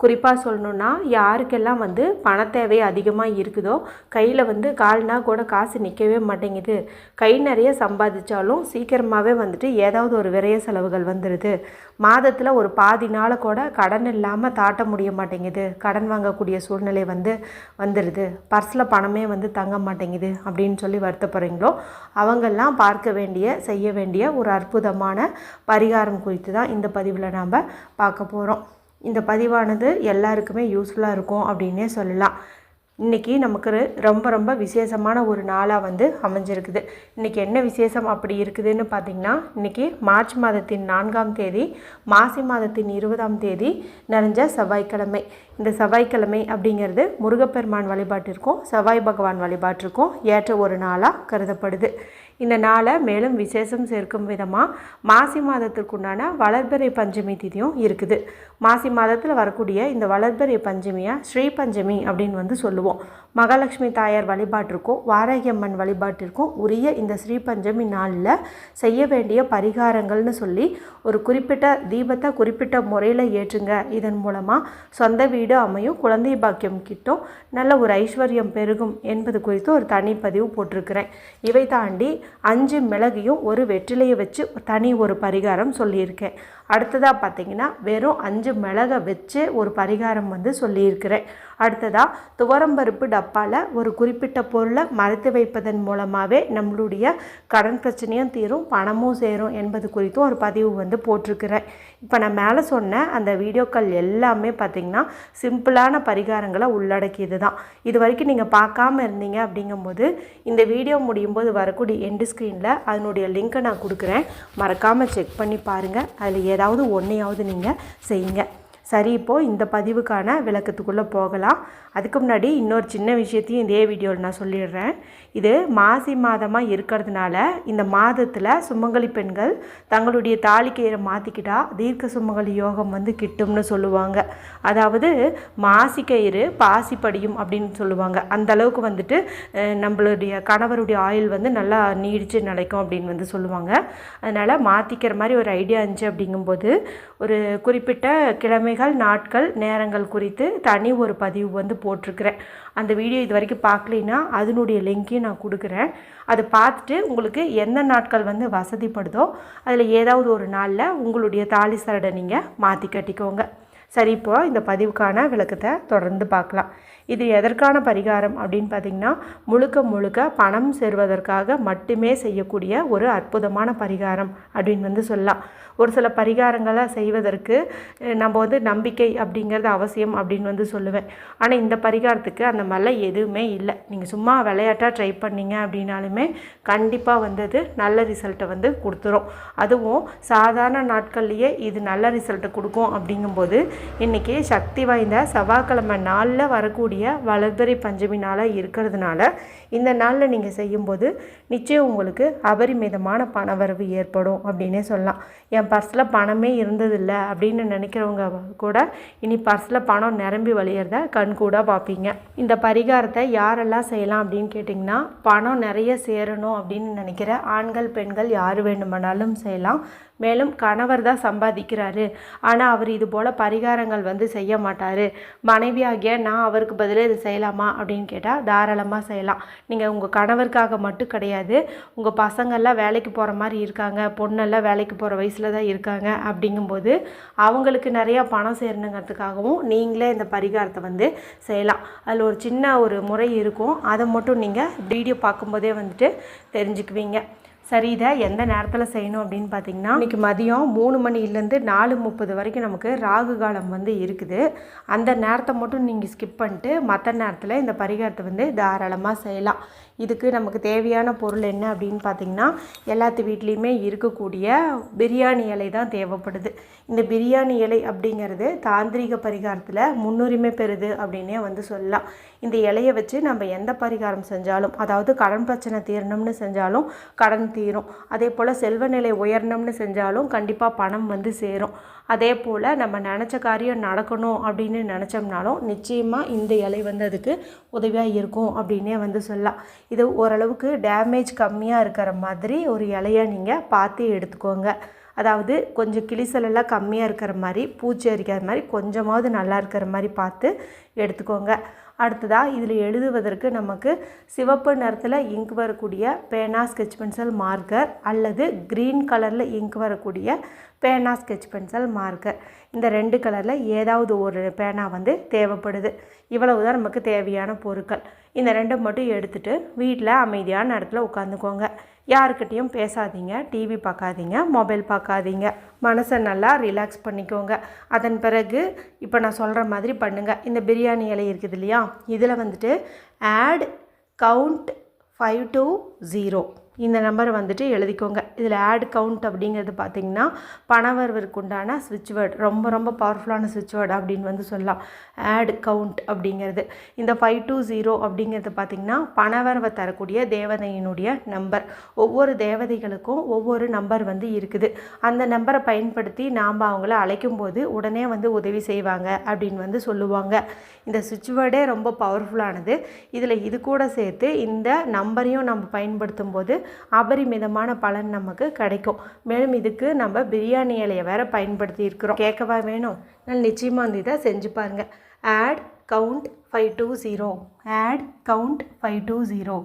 குறிப்பாக சொல்லணுன்னா யாருக்கெல்லாம் வந்து பண தேவை அதிகமாக இருக்குதோ கையில் வந்து கால்னா கூட காசு நிற்கவே மாட்டேங்குது. கை நிறைய சம்பாதிச்சாலும் சீக்கிரமாகவே வந்துட்டு ஏதாவது ஒரு விரைய செலவுகள் வந்துடுது மாதத்தில் ஒரு பாதி நாளை கூட கடன் இல்லாமல் தாட்ட முடிய மாட்டேங்குது. கடன் வாங்கக்கூடிய சூழ்நிலை வந்து வந்துடுது பர்ஸில் பணமே வந்து தங்க மாட்டேங்குது அப்படின்னு சொல்லி வருத்தப்படுறீங்களோ அவங்கெல்லாம் பார்க்க வேண்டிய செய்ய வேண்டிய ஒரு அற்புதமான பரிகாரம் குறித்து தான் இந்த பதிவில் நாம் பார்க்க போகிறோம் இந்த பதிவானது எல்லாருக்குமே யூஸ்ஃபுல்லாக இருக்கும் அப்படின்னே சொல்லலாம். இன்றைக்கி நமக்கு ரொம்ப ரொம்ப விசேஷமான ஒரு நாளாக வந்து அமைஞ்சிருக்குது. இன்றைக்கி என்ன விசேஷம் அப்படி இருக்குதுன்னு பார்த்திங்கன்னா இன்றைக்கி மார்ச் மாதத்தின் நான்காம் தேதி மாசி மாதத்தின் இருபதாம் தேதி நிறைஞ்ச செவ்வாய்க்கிழமை. இந்த செவ்வாய்க்கிழமை அப்படிங்கிறது முருகப்பெருமான் வழிபாட்டிற்கும் செவ்வாய் பகவான் வழிபாட்டிற்கும் ஏற்ற ஒரு நாளாக கருதப்படுது. இந்த நாளை மேலும் விசேஷம் சேர்க்கும் விதமாக மாசி மாதத்திற்குண்டான வளர்பிறை பஞ்சமி திதியும் இருக்குது. மாசி மாதத்தில் வரக்கூடிய இந்த வளர்பிறை பஞ்சமியை ஸ்ரீ பஞ்சமி அப்படின்னு வந்து சொல்லுவோம். மகாலட்சுமி தாயார் வழிபாட்டிற்கும் வாரகியம்மன் வழிபாட்டிற்கும் உரிய இந்த ஸ்ரீபஞ்சமி நாளில் செய்ய வேண்டிய பரிகாரங்கள்னு சொல்லி ஒரு குறிப்பிட்ட தீபத்தை குறிப்பிட்ட முறையில் ஏற்றுங்க. இதன் மூலமாக சொந்த வீடு அமையும் குழந்தை பாக்கியம் கிட்டும் நல்ல ஒரு ஐஸ்வர்யம் பெருகும் என்பது குறித்து ஒரு தனிப்பதிவு போட்டிருக்கிறேன். இவை தாண்டி அஞ்சு மிளகையும் ஒரு வெற்றிலையை வச்சு தனி ஒரு பரிகாரம் சொல்லியிருக்கேன். அடுத்ததாக பார்த்தீங்கன்னா வெறும் அஞ்சு மிளகை வச்சு ஒரு பரிகாரம் வந்து சொல்லியிருக்கிறேன். அடுத்ததாக துவரம்பருப்பு டப்பாவில் ஒரு குறிப்பிட்ட பொருளை மறைத்து வைப்பதன் மூலமாகவே நம்மளுடைய கடன் பிரச்சனையும் தீரும் பணமும் சேரும் என்பது குறித்தும் ஒரு பதிவு வந்து போட்டிருக்கிறேன். இப்போ நான் மேலே சொன்ன அந்த வீடியோக்கள் எல்லாமே பார்த்திங்கன்னா சிம்பிளான பரிகாரங்களை உள்ளடக்கியது தான் இது வரைக்கும் நீங்கள் பார்க்காம இருந்தீங்க அப்படிங்கும்போது இந்த வீடியோ முடியும் போது வரக்கூடிய எண்டு ஸ்க்ரீனில் அதனுடைய லிங்க்கை நான் கொடுக்குறேன். மறக்காமல் செக் பண்ணி பாருங்கள் அதில் ஏதாவது ஒன்றையாவது நீங்கள் செய்யுங்க. சரி இப்போது இந்த பதிவுக்கான விளக்கத்துக்குள்ளே போகலாம். அதுக்கு முன்னாடி இன்னொரு சின்ன விஷயத்தையும் இதே வீடியோவில் நான் சொல்லிடுறேன். இது மாசி மாதமாக இருக்கிறதுனால இந்த மாதத்தில் சுமங்கலி பெண்கள் தங்களுடைய தாலிக்கையரை மாற்றிக்கிட்டா தீர்க்க சுமங்கலி யோகம் வந்து கிட்டும்னு சொல்லுவாங்க. அதாவது மாசி கயிறு பாசி படியும் அப்படின்னு சொல்லுவாங்க. அந்த அளவுக்கு வந்துட்டு நம்மளுடைய கணவருடைய ஆயுள் வந்து நல்லா நீடிச்சு நிலைக்கும் அப்படின்னு வந்து சொல்லுவாங்க. அதனால் மாற்றிக்கிற மாதிரி ஒரு ஐடியா இருந்துச்சு அப்படிங்கும்போது ஒரு குறிப்பிட்ட கிழமை கிழமைகள் நாட்கள் நேரங்கள் குறித்து தனி ஒரு பதிவு வந்து போட்டிருக்கிறேன். அந்த வீடியோ இது வரைக்கும் பார்க்கலைன்னா அதனுடைய லிங்க்கையும் நான் கொடுக்குறேன். அதை பார்த்துட்டு உங்களுக்கு எந்த நாட்கள் வந்து வசதிப்படுதோ அதில் ஏதாவது ஒரு நாளில் உங்களுடைய தாலி சரடை நீங்கள் மாற்றி கட்டிக்கோங்க. சரி இப்போ இந்த பதிவுக்கான விளக்கத்தை தொடர்ந்து பார்க்கலாம். இது எதற்கான பரிகாரம் அப்படின்னு பார்த்தீங்கன்னா முழுக்க முழுக்க பணம் சேருவதற்காக மட்டுமே செய்யக்கூடிய ஒரு அற்புதமான பரிகாரம் அப்படின்னு வந்து சொல்லலாம். ஒரு சில பரிகாரங்களை செய்வதற்கு நம்ம வந்து நம்பிக்கை அப்படிங்கிறது அவசியம் அப்படின்னு வந்து சொல்லுவேன். ஆனால் இந்த பரிகாரத்துக்கு அந்த மாதிரிலாம் எதுவுமே இல்லை. நீங்கள் சும்மா விளையாட்டாக ட்ரை பண்ணீங்க அப்படின்னாலுமே கண்டிப்பாக வந்தது நல்ல ரிசல்ட்டை வந்து கொடுத்துரும். அதுவும் சாதாரண நாட்கள்லேயே இது நல்ல ரிசல்ட்டை கொடுக்கும் அப்படிங்கும்போது இன்றைக்கி சக்தி வாய்ந்த செவ்வாய்க்கிழமை நாளில் வரக்கூடிய வளர்பிறை பஞ்சமி நாளாக இருக்கிறதுனால இந்த நாளில் நீங்கள் செய்யும்போது நிச்சயம் உங்களுக்கு அபரிமிதமான பணவரவு ஏற்படும் அப்படின்னே சொல்லலாம். என் பர்ஸில் பணமே இருந்ததில்ல அப்படின்னு நினைக்கிறவங்க கூட இனி பர்ஸில் பணம் நிரம்பி வழியிறத கண் கூட பார்ப்பீங்க. இந்த பரிகாரத்தை யாரெல்லாம் செய்யலாம் அப்படின்னு கேட்டிங்கன்னா பணம் நிறைய சேரணும் அப்படின்னு நினைக்கிற ஆண்கள் பெண்கள் யார் வேண்டுமானாலும் செய்யலாம். மேலும் கணவர் தான் சம்பாதிக்கிறாரு. ஆனால் அவர் இது போல் பரிகாரங்கள் வந்து செய்ய மாட்டார். மனைவியாகிய நான் அவருக்கு பதில் இது செய்யலாமா அப்படின்னு கேட்டால் தாராளமாக செய்யலாம். நீங்கள் உங்கள் கணவருக்காக மட்டும் கிடையாது. உங்கள் பசங்கள்லாம் வேலைக்கு போகிற மாதிரி இருக்காங்க. பொண்ணெல்லாம் வேலைக்கு போகிற வயசில் தான் இருக்காங்க அப்படிங்கும்போது அவங்களுக்கு நிறையா பணம் சேரணுங்கிறதுக்காகவும் நீங்களே இந்த பரிகாரத்தை வந்து செய்யலாம். அதில் ஒரு சின்ன ஒரு முறை இருக்கும். அதை மட்டும் நீங்கள் வீடியோ பார்க்கும்போதே வந்துட்டு தெரிஞ்சுக்குவீங்க. சரி இதை எந்த நேரத்தில் செய்யணும் அப்படின்னு பார்த்தீங்கன்னா இன்றைக்கி மதியம் மூணு மணிலேருந்து நாலு முப்பது வரைக்கும் நமக்கு ராகு காலம் வந்து இருக்குது. அந்த நேரத்தை மட்டும் நீங்கள் ஸ்கிப் பண்ணிட்டு மற்ற நேரத்தில் இந்த பரிகாரத்தை வந்து தாராளமாக செய்யலாம். இதுக்கு நமக்கு தேவையான பொருள் என்ன அப்படின்னு பார்த்தீங்கன்னா எல்லாத்து வீட்லேயுமே இருக்கக்கூடிய பிரியாணி இலை தான் தேவைப்படுது. இந்த பிரியாணி இலை அப்படிங்கிறது தாந்திரிக பரிகாரத்தில் முன்னுரிமை பெறுது அப்படின்னே வந்து சொல்லலாம். இந்த இலையை வச்சு நம்ம எந்த பரிகாரம் செஞ்சாலும் அதாவது கடன் பிரச்சனை தீரணும்னு செஞ்சாலும் கடன் தீரும். அதே போல் செல்வ நிலை உயரணும்னு செஞ்சாலும் கண்டிப்பாக பணம் வந்து சேரும். அதே போல் நம்ம நினச்ச காரியம் நடக்கணும் அப்படின்னு நினச்சோம்னாலும் நிச்சயமாக இந்த இலை வந்து அதுக்கு உதவியாக இருக்கும் அப்படின்னே வந்து சொல்லலாம். இது ஓரளவுக்கு டேமேஜ் கம்மியாக இருக்கிற மாதிரி ஒரு இலையை நீங்கள் பார்த்து எடுத்துக்கோங்க. அதாவது கொஞ்சம் கிளிசலெல்லாம் கம்மியாக இருக்கிற மாதிரி பூச்சி அரிக்காத மாதிரி கொஞ்சமாவது நல்லா இருக்கிற மாதிரி பார்த்து எடுத்துக்கோங்க. அடுத்ததாக இதில் எழுதுவதற்கு நமக்கு சிவப்பு நிறத்தில் இங்க் வரக்கூடிய பேனா ஸ்கெச் பென்சில் மார்க்கர் அல்லது க்ரீன் கலரில் இங்க் வரக்கூடிய பேனா ஸ்கெச் பென்சில் மார்க்கர் இந்த ரெண்டு கலரில் ஏதாவது ஒரு பேனா வந்து தேவைப்படுது. இவ்வளவு தான் நமக்கு தேவையான பொருட்கள். இந்த ரெண்டை மட்டும் எடுத்துகிட்டு வீட்டில் அமைதியான இடத்துல உட்காந்துக்கோங்க. யாருக்கிட்டேயும் பேசாதீங்க டிவி பார்க்காதீங்க மொபைல் பார்க்காதீங்க. மனசை நல்லா ரிலாக்ஸ் பண்ணிக்கோங்க. அதன் பிறகு இப்போ நான் சொல்கிற மாதிரி பண்ணுங்கள் இந்த பிரியாணி இலை இருக்குது இல்லையா இதில் வந்துட்டு add count five two zero இந்த நம்பரை வந்துட்டு எழுதிக்கோங்க. இதில் ஆட் கவுண்ட் அப்படிங்கிறது பார்த்திங்கன்னா பணவரவிற்கு உண்டான ஸ்விட்ச் வேர்டு ரொம்ப ரொம்ப பவர்ஃபுல்லான ஸ்விட்ச் வேர்டு அப்படின்னு வந்து சொல்லலாம். ஆட் கவுண்ட் அப்படிங்கிறது. இந்த ஃபைவ் டூ ஜீரோ அப்படிங்கிறது பார்த்திங்கன்னா பணவரவை தரக்கூடிய தேவதையினுடைய நம்பர் ஒவ்வொரு தேவதைகளுக்கும் ஒவ்வொரு நம்பர் வந்து இருக்குது. அந்த நம்பரை பயன்படுத்தி நாம் அவங்கள அழைக்கும் போது உடனே வந்து உதவி செய்வாங்க அப்படின்னு வந்து சொல்லுவாங்க. இந்த சுவிட்ச் வேர்டே ரொம்ப பவர்ஃபுல்லானது இதில் இது கூட சேர்த்து இந்த நம்பரையும் நம்ம பயன்படுத்தும் போது அபரிமிதமான பலன் நமக்கு கிடைக்கும். மேலும் இதுக்கு நம்ம பிரியாணி இலையை வேற பயன்படுத்தி இருக்கிறோம் கேட்கவா வேணும்? நான் நிச்சயமாக வந்து இதை செஞ்சு பாருங்கள் add count five two zero add count five two zero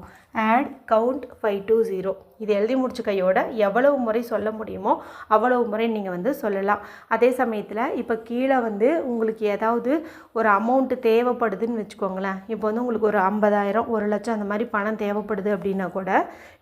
add count five two zero இது எழுதி முடிச்ச கையோட எவ்வளவு முறை சொல்ல முடியுமோ அவ்வளவு முறை நீங்கள் வந்து சொல்லலாம். அதே சமயத்தில் இப்போ கீழே வந்து உங்களுக்கு ஏதாவது ஒரு அமௌண்ட்டு தேவைப்படுதுன்னு வச்சுக்கோங்களேன். இப்போ வந்து உங்களுக்கு ஒரு ஐம்பதாயிரம் ஒரு லட்சம் அந்த மாதிரி பணம் தேவைப்படுது அப்படின்னா கூட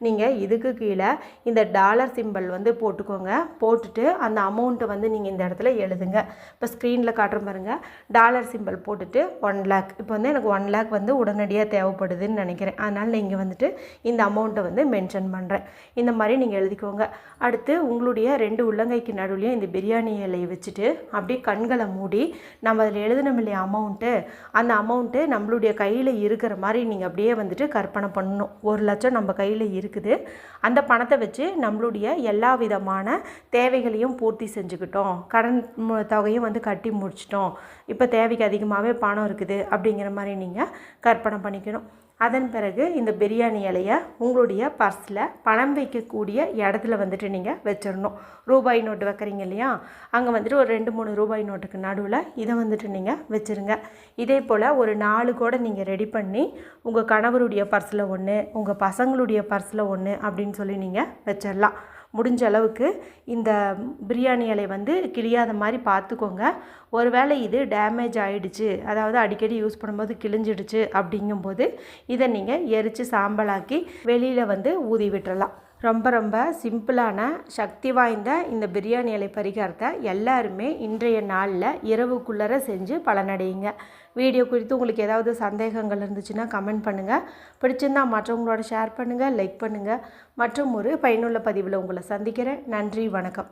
நீங்கள் இதுக்கு கீழே இந்த டாலர் சிம்பிள் வந்து போட்டுக்கோங்க. போட்டுட்டு அந்த அமௌண்ட்டை வந்து நீங்கள் இந்த இடத்துல எழுதுங்க. இப்போ ஸ்க்ரீனில் காட்டுற பாருங்கள் டாலர் சிம்பிள் போட்டுட்டு ஒன் லேக் இப்போ வந்து எனக்கு ஒன் லேக் வந்து உடனே உடனடியாக தேவைப்படுதுன்னு நினைக்கிறேன். அதனால் நான் இங்கே வந்துட்டு இந்த அமௌண்ட்டை வந்து மென்ஷன் பண்ணுறேன் இந்த மாதிரி நீங்கள் எழுதிக்கோங்க. அடுத்து உங்களுடைய ரெண்டு உள்ளங்கைக்கு நடுவுலையும் இந்த பிரியாணி இலையை வச்சுட்டு அப்படியே கண்களை மூடி நம்ம அதில் எழுதணும் இல்லையா அமௌண்ட்டு அந்த அமௌண்ட்டு நம்மளுடைய கையில் இருக்கிற மாதிரி நீங்கள் அப்படியே வந்துட்டு கற்பனை பண்ணணும். ஒரு லட்சம் நம்ம கையில் இருக்குது. அந்த பணத்தை வச்சு நம்மளுடைய எல்லா விதமான தேவைகளையும் பூர்த்தி செஞ்சுக்கிட்டோம். கடன் மு- தொகையும் வந்து கட்டி முடிச்சிட்டோம். இப்போ தேவைக்கு அதிகமாகவே பணம் இருக்குது அப்படிங்கிற மாதிரி நீங்கள் கற்பனை பண்ணிக்கணும். அதன் பிறகு இந்த பிரியாணி இலையை உங்களுடைய பர்ஸில் பணம் வைக்கக்கூடிய இடத்துல வந்துட்டு நீங்கள் வச்சிடணும். ரூபாய் நோட்டு வைக்கிறீங்க இல்லையா? அங்கே வந்துட்டு ஒரு ரெண்டு மூணு ரூபாய் நோட்டுக்கு நடுவில் இதை வந்துட்டு நீங்கள் வச்சுருங்க. இதே போல் ஒரு நாலு கூட நீங்கள் ரெடி பண்ணி உங்கள் கணவருடைய பர்ஸில் ஒன்று உங்கள் பசங்களுடைய பர்ஸில் ஒன்று அப்படின்னு சொல்லி நீங்கள் வச்சிடலாம். முடிஞ்ச அளவுக்கு இந்த பிரியாணி இலை வந்து கிழியாத மாதிரி பார்த்துக்கோங்க. ஒருவேளை இது டேமேஜ் ஆகிடுச்சு அதாவது அடிக்கடி யூஸ் பண்ணும்போது கிழிஞ்சிடுச்சு அப்படிங்கும்போது இதை நீங்கள் எரித்து சாம்பலாக்கி வெளியில் வந்து ஊதி விட்டுறலாம். ரொம்ப ரொம்ப சிம்பிளான சக்தி வாய்ந்த இந்த பிரியாணி இலை பரிகாரத்தை எல்லாருமே இன்றைய நாளில் இரவுக்குள்ளர செஞ்சு பலனடையுங்க. வீடியோ குறித்து உங்களுக்கு ஏதாவது சந்தேகங்கள் இருந்துச்சுன்னா கமெண்ட் பண்ணுங்கள் பிடிச்சிருந்தா மற்றவங்களோட ஷேர் பண்ணுங்கள் லைக் பண்ணுங்கள் மற்றும் ஒரு பயனுள்ள பதிவில் உங்களை சந்திக்கிறேன். நன்றி வணக்கம்.